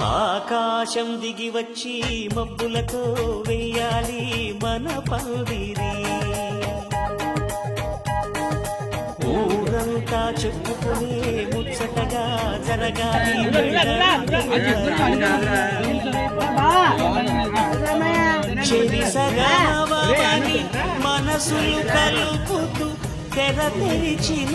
ఆకాశం దిగి వచ్చి మబ్బులతో వెయ్యాలి మన పందిరి ఊరంతా చెప్పుకునే ముచ్చటగా జరగాలి చెవి సగావని మనసులు కలుపుతూ తెర తెరిచిన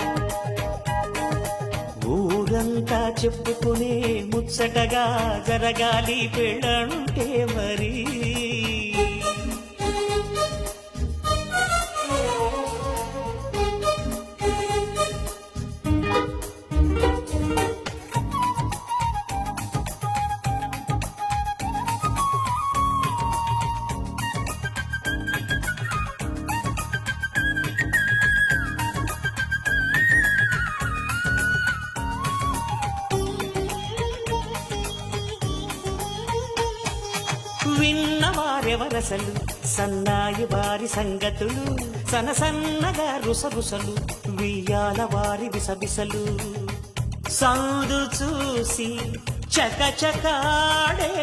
అంతా చెప్పుకునే ముచ్చటగా జరగాలి పెళ్ళంటే మరి. వారెవరసలు సన్నాయి వారి సంగతులు సనసన్నగా రుసరుసలు వియ్యాల వారి విసబిసలు. సందు చూసి చకచకాడే